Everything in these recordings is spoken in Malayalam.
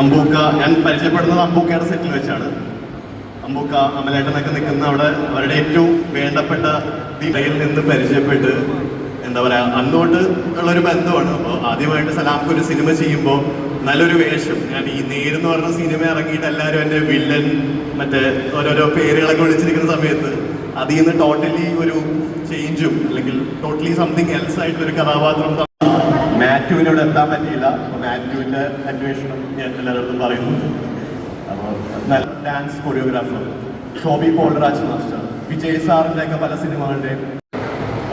അമ്പൂക്ക ഞാൻ പരിചയപ്പെടുന്നത് അമ്പൂക്കയുടെ സെറ്റിൽ വെച്ചാണ്. അമ്പൂക്ക അമലേട്ടനൊക്കെ നിൽക്കുന്ന അവിടെ അവരുടെ ഏറ്റവും വേണ്ടപ്പെട്ട ദിവയിൽ നിന്ന് പരിചയപ്പെട്ട് എന്താ പറയാ അന്നോട്ട് ഉള്ളൊരു ബന്ധമാണ്. അപ്പോൾ ആദ്യമായിട്ട് സലാംക്ക് ഒരു സിനിമ ചെയ്യുമ്പോൾ നല്ലൊരു വേഷം. ഞാൻ ഈ നേരെന്ന് പറഞ്ഞ സിനിമ ഇറങ്ങിയിട്ട് എല്ലാവരും എന്റെ വില്ലൻ മറ്റേ ഓരോരോ പേരുകളൊക്കെ വിളിച്ചിരിക്കുന്ന സമയത്ത് അതിൽ നിന്ന് ടോട്ടലി ഒരു ചേഞ്ചും അല്ലെങ്കിൽ ടോട്ടലി സംതിങ് എൽസ് ആയിട്ടൊരു കഥാപാത്രം മാത്യുവിനോട് എത്താൻ പറ്റിയില്ല അപ്പോൾ മാത്യുവിന്റെ അന്വേഷണം ഞാൻ എല്ലാവരുടെ പറയുന്നുണ്ട് അപ്പോൾ നല്ല dance choreographer Shobi Paulraj master Vijay സാറിന്റെ ഒക്കെ പല സിനിമകളുടെയും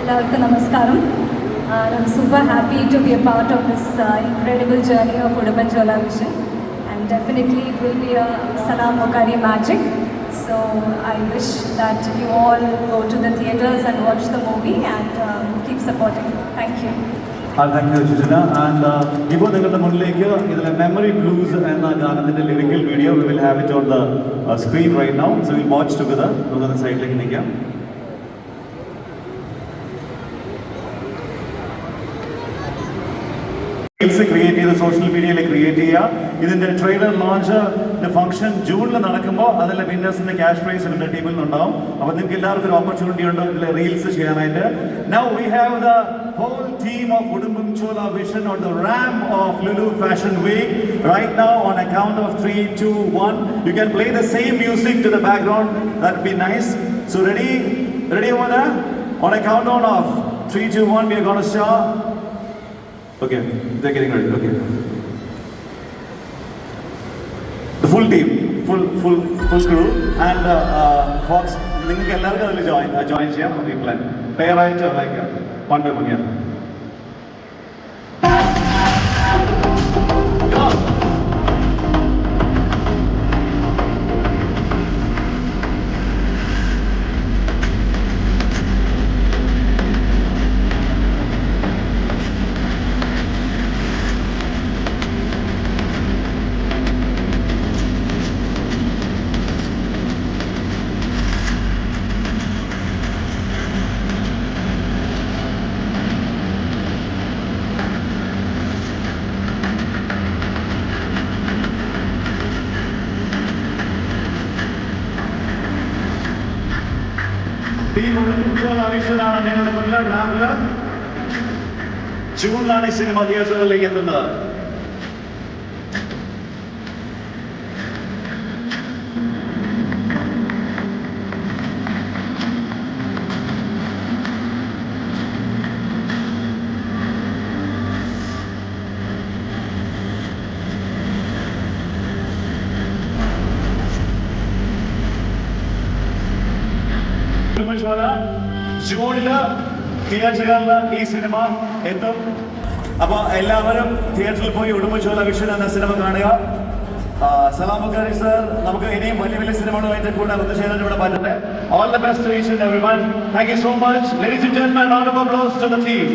എല്ലാവർക്കും നമസ്കാരം Uh, I'm super happy to be a part of this uh, incredible journey of Udupanchola Vision and definitely it will be a Salam Mokari magic. So I wish that you all go to the theatres and watch the movie and uh, keep supporting. Thank you. You Sujana and ഇപ്പോൾ നിങ്ങളുടെ മുന്നിലേക്ക് ഇതിലെ മെമ്മറി ബ്ലൂസ് എന്ന ഗാനത്തിന്റെ lyrical video will have it on the screen right now so will watch together നമുക്ക് സൈഡിലേക്ക് നിൽക്കാം റീൽസ് ക്രിയേറ്റ് ചെയ്ത് സോഷ്യൽ മീഡിയയിൽ ക്രിയേറ്റ് ചെയ്യുക. ഇതിന്റെ ട്രെയിലർ ലോഞ്ച് ഫംഗ്ഷൻ ജൂണിൽ നടക്കുമ്പോൾ അതിലെ വിന്നേഴ്സിന്റെ ക്യാഷ് പ്രൈസ് ഇതിന്റെ ടീമിൽ നിന്നുണ്ടാവും. അപ്പൊ നിങ്ങൾക്ക് എല്ലാവർക്കും ഒരു ഓപ്പർച്യൂണിറ്റി ഉണ്ട് റീൽസ് ചെയ്യാനായിട്ട്. Now we have the Whole team of Udumbumchola vision on the ramp of Lulu fashion week right now on account of three two one you can play the same music to the background that be nice so ready ready on on account on of three two one we are gonna start Okay, they're getting ready. Okay. The full team, full full full crew, and uh, uh, Fox. നിങ്ങൾക്ക് എല്ലാവർക്കും അതിൽ ജോയിൻ ജോയിൻ ചെയ്യാം നമുക്ക് പ്ലാൻ Pair ആയിട്ട് പണ്ട് വൺ ചെയ്യാം ടീം ആവശ്യമാണ് നിങ്ങളുടെ മുന്നിൽ റാമിൽ ജൂണിലാണ് ഈ സിനിമ തിയേറ്ററുകളിലേക്ക് എത്തുന്നത്. അപ്പൊ എല്ലാവരും തിയേറ്ററിൽ പോയി ഉടുമ്പൻചോല വിഷൻ എന്ന സിനിമ കാണുക. ആ, സലാം ബുക്കാരി സർ നമുക്ക് ഇനിയും വലിയ വലിയ സിനിമകളുമായിട്ട് കൂടെ ഒന്ന് ചെയ്യാൻ ഇവിടെ പറ്റട്ടെ. All the best so much ladies to the team